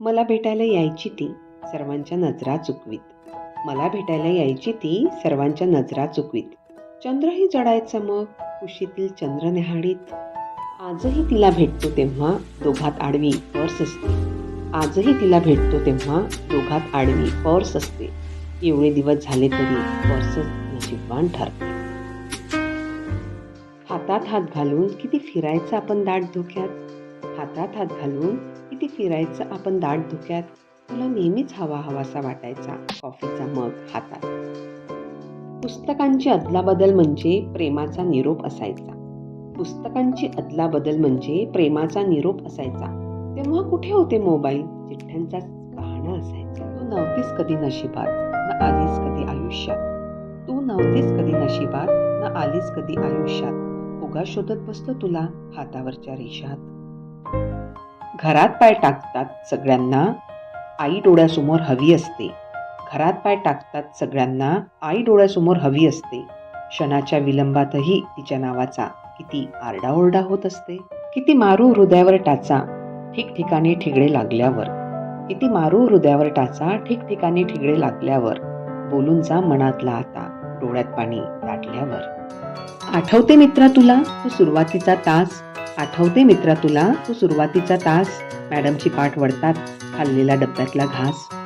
मला भेटायला यायची ती सर्वांच्या नजरा चुकवीत. मला भेटायला यायची ती सर्वांच्या नजरा चुकवीत. चंद्रही जडायचा मग कुशीतील चंद्र न्याहाळीत आजही तिला भेटतो तेव्हा दोघात आडवी पर्स असते आजही तिला भेटतो तेव्हा दोघात आडवी पर्स असते एवढे दिवस झाले तरी पर्स नशीबवान ठरते. हातात हात घालून किती फिरायचं आपण दाट धोक्यात? हातात हात घालून किती फिरायचं आपण दाट धुक्यात? तुला नेहमीच हवा हवासा वाटायचा कॉफीचा मग हातात. पुस्तकांची अदलाबदल म्हणजे प्रेमाचा निरोप असायचा. पुस्तकांची अदलाबदल म्हणजे प्रेमाचा निरोप असायचा. तेव्हा कुठे होते मोबाईल? चिठ्ठ्यांचाच बहाणा असायचा. तू नव्हतीस कधी नशिबात न आलीस कधी आयुष्यात. तू नव्हतीस कधी नशिबात न आलीस कधी आयुष्यात. उगा शोधत बसतो तुला हातावरच्या रेषात. घरात पाय टाकतात सगळ्यांना. आई डोळ्यासमोर हवी असते. घरात पाय टाकतात सगळ्यांना. आई डोळ्यासमोर हवी असते. क्षणाच्या विलंबातही तिच्या नावाचा किती आरडाओरडा होत असते. किती मारू हृदयावर टाचा ठिकठिकाणी ठिगडे लागल्यावर. किती मारू हृदयावर टाचा ठिकठिकाणी ठिगडे लागल्यावर. बोलून जा मनातला आता डोळ्यात पाणी दाटल्यावर. आठवते मित्रा तुला? तो सुरुवातीचा तास. आठवते मित्रा तुला? तो सुरुवातीचा तास. मॅडमची पाठ वळतात खाल्लेला डब्यातला घास.